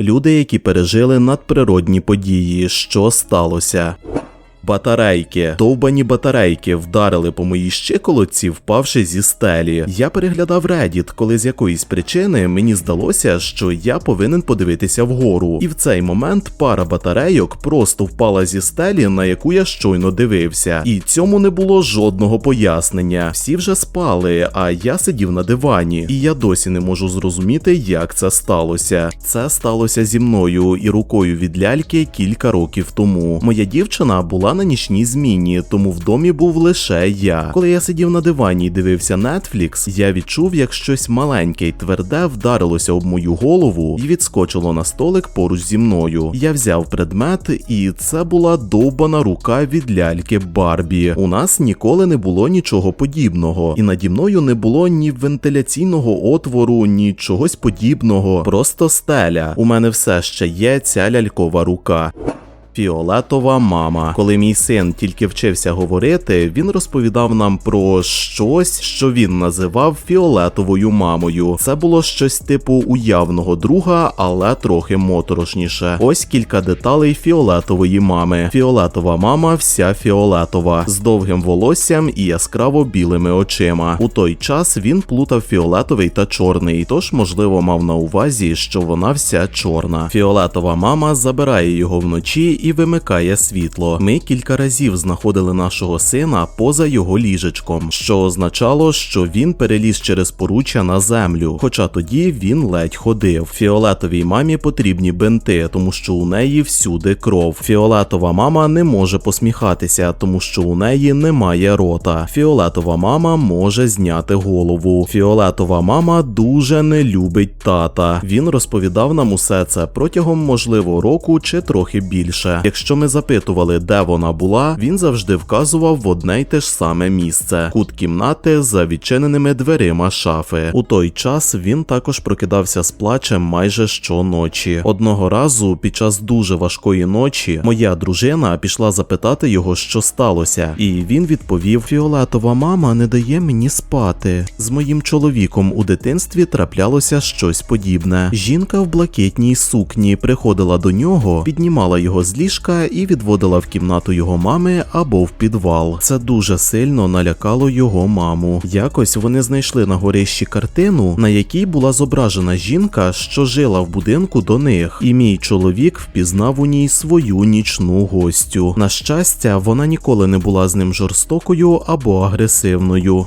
Люди, які пережили надприродні події, що сталося. Батарейки, довбані батарейки вдарили по моїй щиколотці, впавши зі стелі. Я переглядав Reddit, коли з якоїсь причини мені здалося, що я повинен подивитися вгору. І в цей момент пара батарейок просто впала зі стелі, на яку я щойно дивився. І цьому не було жодного пояснення. Всі вже спали, а я сидів на дивані, і я досі не можу зрозуміти, як це сталося. Це сталося зі мною і рукою від ляльки кілька років тому. Моя дівчина була на нічній зміні, тому в домі був лише я. Коли я сидів на дивані і дивився Netflix, я відчув, як щось маленьке й тверде вдарилося об мою голову і відскочило на столик поруч зі мною. Я взяв предмет, і це була довбана рука від ляльки Барбі. У нас ніколи не було нічого подібного, і наді мною не було ні вентиляційного отвору, ні чогось подібного. Просто стеля. У мене все ще є ця лялькова рука. Фіолетова мама. Коли мій син тільки вчився говорити, він розповідав нам про щось, що він називав фіолетовою мамою. Це було щось типу уявного друга, але трохи моторошніше. Ось кілька деталей фіолетової мами. Фіолетова мама, вся фіолетова, з довгим волоссям і яскраво білими очима. У той час він плутав фіолетовий та чорний, тож, можливо, мав на увазі, що вона вся чорна. Фіолетова мама забирає його вночі і вимикає світло. Ми кілька разів знаходили нашого сина поза його ліжечком, що означало, що він переліз через поруччя на землю. Хоча тоді він ледь ходив. Фіолетовій мамі потрібні бинти, тому що у неї всюди кров. Фіолетова мама не може посміхатися, тому що у неї немає рота. Фіолетова мама може зняти голову. Фіолетова мама дуже не любить тата. Він розповідав нам усе це протягом можливо року чи трохи більше. Якщо ми запитували, де вона була, він завжди вказував в одне й те ж саме місце кут кімнати за відчиненими дверима шафи. У той час він також прокидався з плачем майже щоночі. Одного разу, під час дуже важкої ночі, моя дружина пішла запитати його, що сталося, і він відповів: Фіолетова мама не дає мені спати. З моїм чоловіком у дитинстві траплялося щось подібне. Жінка в блакитній сукні приходила до нього, піднімала його з ліжка і відводила в кімнату його мами або в підвал. Це дуже сильно налякало його маму. Якось вони знайшли на горищі картину, на якій була зображена жінка, що жила в будинку до них, і мій чоловік впізнав у ній свою нічну гостю. На щастя, вона ніколи не була з ним жорстокою або агресивною.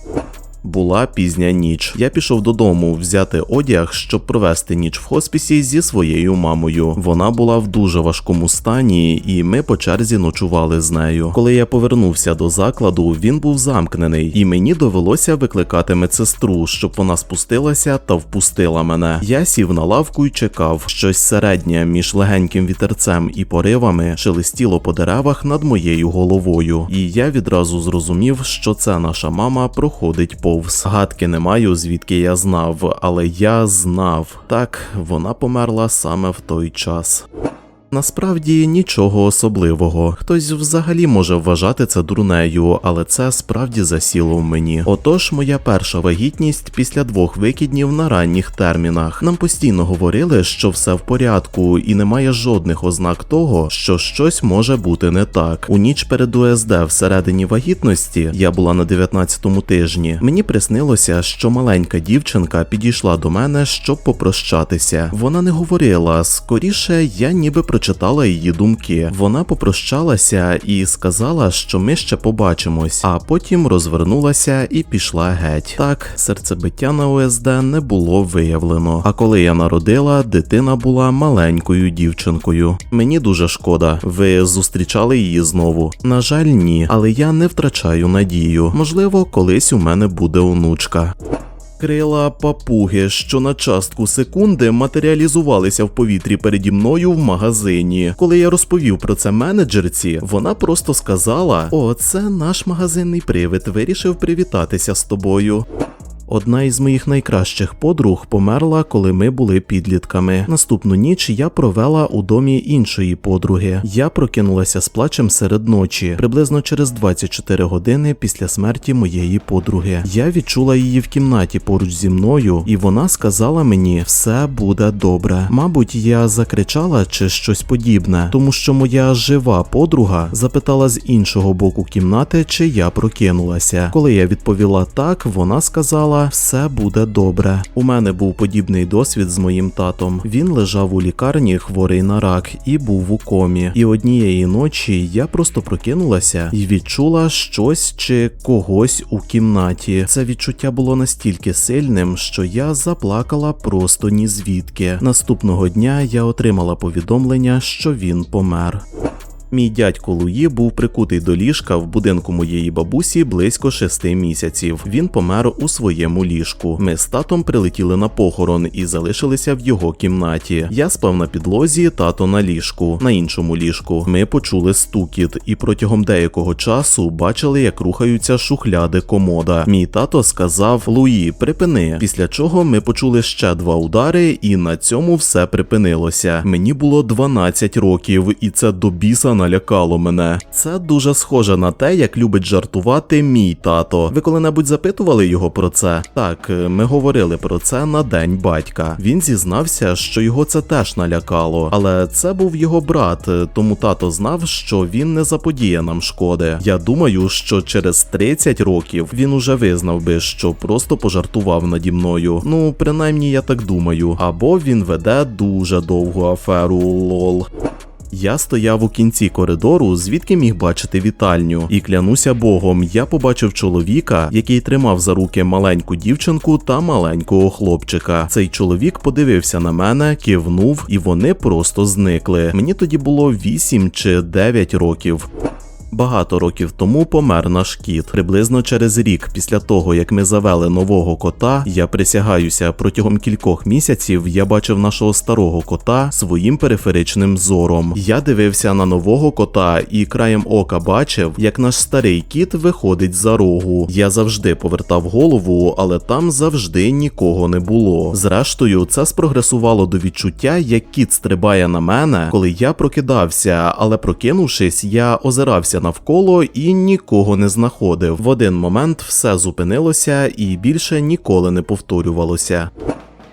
Була пізня ніч. Я пішов додому взяти одяг, щоб провести ніч в хоспісі зі своєю мамою. Вона була в дуже важкому стані, і ми по черзі ночували з нею. Коли я повернувся до закладу, він був замкнений, і мені довелося викликати медсестру, щоб вона спустилася та впустила мене. Я сів на лавку і чекав. Щось середнє між легеньким вітерцем і поривами шелестіло по деревах над моєю головою. І я відразу зрозумів, що це наша мама проходить повз. згадки не маю, звідки я знав, але я знав. Так, вона померла саме в той час. Насправді нічого особливого. Хтось взагалі може вважати це дурнею, але це справді засіло в мені. Отож, моя перша вагітність після двох викиднів на ранніх термінах. Нам постійно говорили, що все в порядку, і немає жодних ознак того, що щось може бути не так. У ніч перед УСД всередині вагітності я була на 19-му тижні. Мені приснилося, що маленька дівчинка підійшла до мене, щоб попрощатися. Вона не говорила, скоріше я ніби прочитала її думки. Вона попрощалася і сказала, що ми ще побачимось, а потім розвернулася і пішла геть. Так, серцебиття на ОСД не було виявлено. А коли я народила, дитина була маленькою дівчинкою. Мені дуже шкода. Ви зустрічали її знову? На жаль, ні, але я не втрачаю надію. Можливо, колись у мене буде онучка. Крила папуги, що на частку секунди матеріалізувалися в повітрі переді мною в магазині. Коли я розповів про це менеджерці, вона просто сказала: О, це наш магазинний привид, вирішив привітатися з тобою. Одна із моїх найкращих подруг померла, коли ми були підлітками. Наступну ніч я провела у домі іншої подруги. Я прокинулася з плачем серед ночі, приблизно через 24 години після смерті моєї подруги. Я відчула її в кімнаті поруч зі мною, і вона сказала мені, все буде добре. Мабуть, я закричала чи щось подібне, тому що моя жива подруга запитала з іншого боку кімнати, чи я прокинулася. Коли я відповіла так, вона сказала: все буде добре. У мене був подібний досвід з моїм татом. Він лежав у лікарні, хворий на рак, і був у комі. І однієї ночі я просто прокинулася і відчула щось чи когось у кімнаті. Це відчуття було настільки сильним, що я заплакала просто ні звідки. Наступного дня я отримала повідомлення, що він помер. Мій дядько Луї був прикутий до ліжка в будинку моєї бабусі близько шести місяців. Він помер у своєму ліжку. Ми з татом прилетіли на похорон і залишилися в його кімнаті. Я спав на підлозі, тато на ліжку. На іншому ліжку ми почули стукіт, і протягом деякого часу бачили, як рухаються шухляди комода. Мій тато сказав: Луї, припини. Після чого ми почули ще два удари, і на цьому все припинилося. Мені було 12 років, і це до біса налякало мене. Це дуже схоже на те, як любить жартувати мій тато. Ви коли-небудь запитували його про це? Так, ми говорили про це на день батька. Він зізнався, що його це теж налякало, але це був його брат, тому тато знав, що він не заподіє нам шкоди. Я думаю, що через 30 років він уже визнав би, що просто пожартував наді мною. Ну, принаймні я так думаю. Або він веде дуже довгу аферу лол. Я стояв у кінці коридору, звідки міг бачити вітальню, і клянуся Богом, я побачив чоловіка, який тримав за руки маленьку дівчинку та маленького хлопчика. Цей чоловік подивився на мене, кивнув, і вони просто зникли. Мені тоді було 8 чи 9 років. Багато років тому помер наш кіт. Приблизно через рік після того, як ми завели нового кота, я присягаюся, протягом кількох місяців я бачив нашого старого кота своїм периферичним зором. Я дивився на нового кота і краєм ока бачив, як наш старий кіт виходить за рогу. Я завжди повертав голову, але там завжди нікого не було. Зрештою, це спрогресувало до відчуття, як кіт стрибає на мене, коли я прокидався, але прокинувшись, я озирався навколо і нікого не знаходив. В один момент все зупинилося і більше ніколи не повторювалося.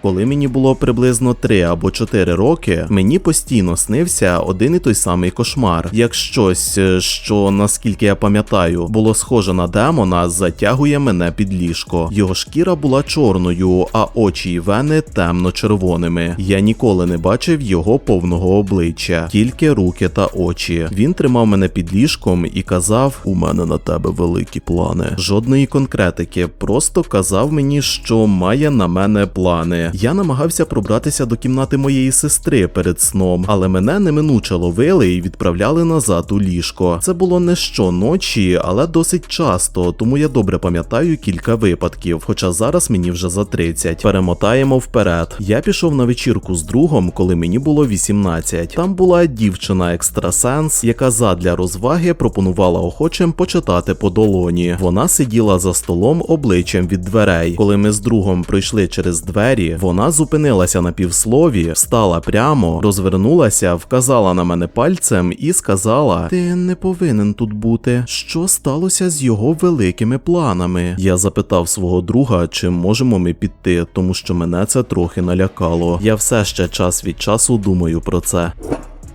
Коли мені було приблизно 3 або 4 роки, мені постійно снився один і той самий кошмар, як щось, е, що наскільки я пам'ятаю, було схоже на демона, затягує мене під ліжко. Його шкіра була чорною, а очі й вени темно-червоними. Я ніколи не бачив його повного обличчя, тільки руки та очі. Він тримав мене під ліжком і казав: У мене на тебе великі плани. Жодної конкретики, просто казав мені, що має на мене плани. Я намагався пробратися до кімнати моєї сестри перед сном, але мене неминуче ловили і відправляли назад у ліжко. Це було не щоночі, але досить часто, тому я добре пам'ятаю кілька випадків. Хоча зараз мені вже за 30. Перемотаємо вперед. Я пішов на вечірку з другом, коли мені було 18. Там була дівчина екстрасенс, яка задля розваги пропонувала охочим почитати по долоні. Вона сиділа за столом обличчям від дверей. Коли ми з другом пройшли через двері, вона зупинилася на півслові, встала прямо, розвернулася, вказала на мене пальцем і сказала: Ти не повинен тут бути. Що сталося з його великими планами? Я запитав свого друга, чи можемо ми піти, тому що мене це трохи налякало. Я все ще час від часу думаю про це.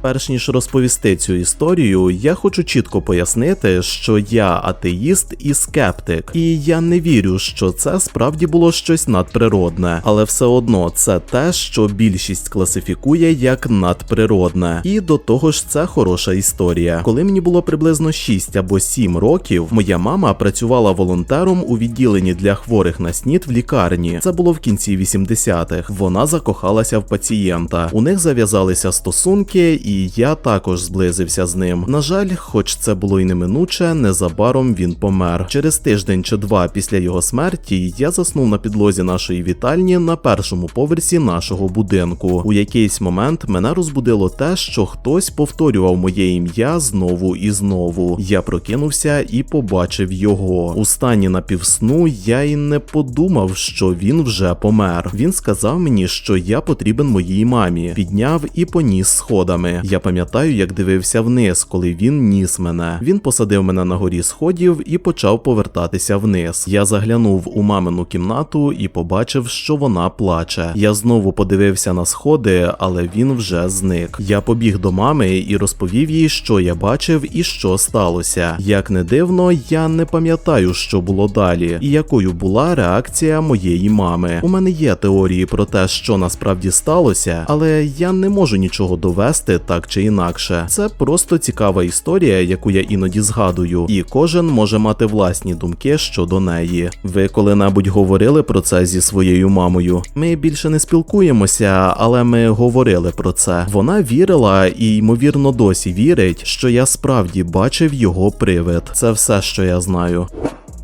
Перш ніж розповісти цю історію, я хочу чітко пояснити, що я атеїст і скептик, і я не вірю, що це справді було щось надприродне, але все одно це те, що більшість класифікує як надприродне. І до того ж, це хороша історія. Коли мені було приблизно 6 або 7 років, моя мама працювала волонтером у відділенні для хворих на снід в лікарні. Це було в кінці 80-х. Вона закохалася в пацієнта. У них зав'язалися стосунки і і я також зблизився з ним. На жаль, хоч це було й неминуче, незабаром він помер. Через тиждень чи два після його смерті я заснув на підлозі нашої вітальні на першому поверсі нашого будинку. У якийсь момент мене розбудило те, що хтось повторював моє ім'я знову і знову. Я прокинувся і побачив його. У стані напівсну я й не подумав, що він вже помер. Він сказав мені, що я потрібен моїй мамі. Підняв і поніс сходами. Я пам'ятаю, як дивився вниз, коли він ніс мене. Він посадив мене на горі сходів і почав повертатися вниз. Я заглянув у мамину кімнату і побачив, що вона плаче. Я знову подивився на сходи, але він вже зник. Я побіг до мами і розповів їй, що я бачив і що сталося. Як не дивно, я не пам'ятаю, що було далі, і якою була реакція моєї мами. У мене є теорії про те, що насправді сталося, але я не можу нічого довести так чи інакше. Це просто цікава історія, яку я іноді згадую, і кожен може мати власні думки щодо неї. Ви коли-небудь говорили про це зі своєю мамою? Ми більше не спілкуємося, але ми говорили про це. Вона вірила і ймовірно досі вірить, що я справді бачив його привид. Це все, що я знаю.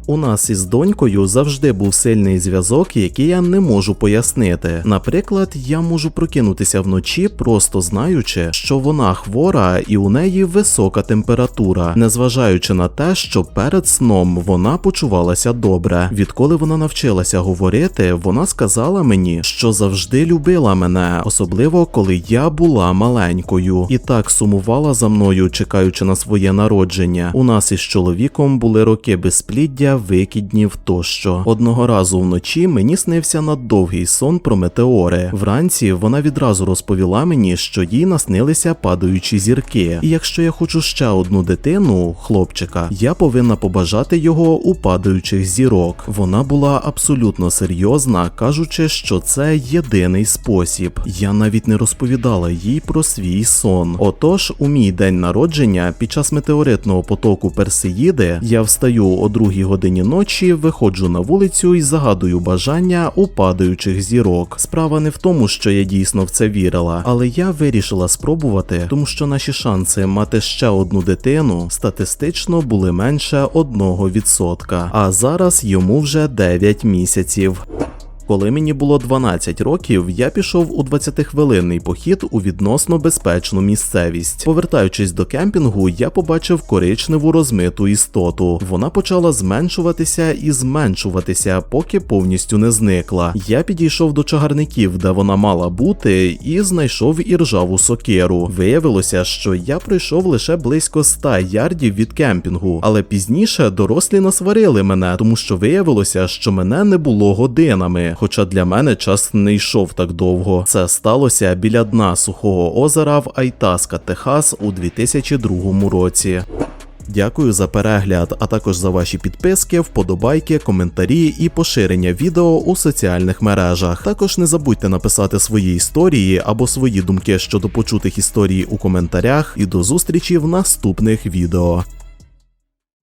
У нас із донькою завжди був сильний зв'язок, який я не можу пояснити. Наприклад, я можу прокинутися вночі, просто знаючи, що вона хвора і у неї висока температура, незважаючи на те, що перед сном вона почувалася добре. Відколи вона навчилася говорити, вона сказала мені, що завжди любила мене, особливо коли я була маленькою, і так сумувала за мною, чекаючи на своє народження. У нас із чоловіком були роки безпліддя викиднів тощо. Одного разу вночі мені снився наддовгий сон про метеори. Вранці вона відразу розповіла мені, що їй наснилися падаючі зірки. І якщо я хочу ще одну дитину, хлопчика, я повинна побажати його у падаючих зірок. Вона була абсолютно серйозна, кажучи, що це єдиний спосіб. Я навіть не розповідала їй про свій сон. Отож, у мій день народження, під час метеоритного потоку Персеїди, я встаю о другій годині ночі, виходжу на вулицю і загадую бажання у падаючих зірок. Справа не в тому, що я дійсно в це вірила, але я вирішила спробувати, тому що наші шанси мати ще одну дитину статистично були менше 1%. А зараз йому вже 9 місяців. Коли мені було 12 років, я пішов у 20-хвилинний похід у відносно безпечну місцевість. Повертаючись до кемпінгу, я побачив коричневу розмиту істоту. Вона почала зменшуватися і зменшуватися, поки повністю не зникла. Я підійшов до чагарників, де вона мала бути, і знайшов іржаву сокиру. Виявилося, що я пройшов лише близько 100 ярдів від кемпінгу, але пізніше дорослі насварили мене, тому що виявилося, що мене не було годинами. Хоча для мене час не йшов так довго. Це сталося біля дна сухого озера в Айтаска, Техас у 2002 році. Дякую за перегляд, а також за ваші підписки, вподобайки, коментарі і поширення відео у соціальних мережах. Також не забудьте написати свої історії або свої думки щодо почутих історій у коментарях. І до зустрічі в наступних відео.